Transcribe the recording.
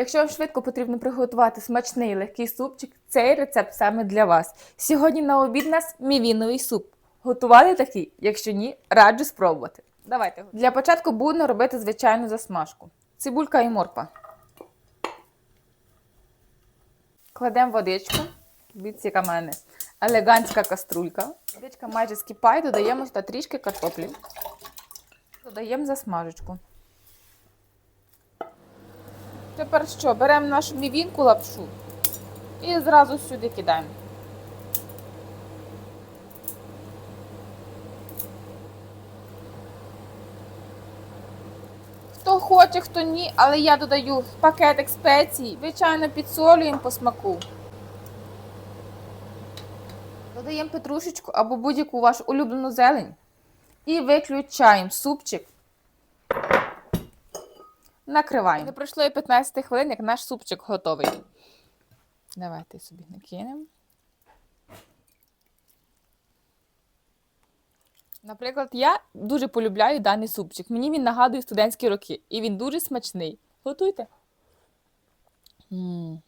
Якщо вам швидко потрібно приготувати смачний легкий супчик, цей рецепт саме для вас. Сьогодні на обід нас мівіновий суп. Готували такий? Якщо ні, раджу спробувати. Давайте. Для початку будемо робити звичайну засмажку. Цибулька і морква. Кладемо водичку. Дивіться, яка в мене елегантська каструлька. Водичка майже скипає, додаємо сюди трішки картоплі. Додаємо засмажечку. Тепер що? Беремо нашу мівінку лапшу і зразу сюди кидаємо. Хто хоче, хто ні, але я додаю пакетик спецій, звичайно, підсолюємо по смаку. Додаємо петрушечку або будь-яку вашу улюблену зелень. І виключаємо супчик. Накриваємо. Не пройшло і 15 хвилин, як наш супчик готовий. Давайте собі накинемо. Наприклад, я дуже полюбляю даний супчик. Мені він нагадує студентські роки, і він дуже смачний. Готуйте. М -м.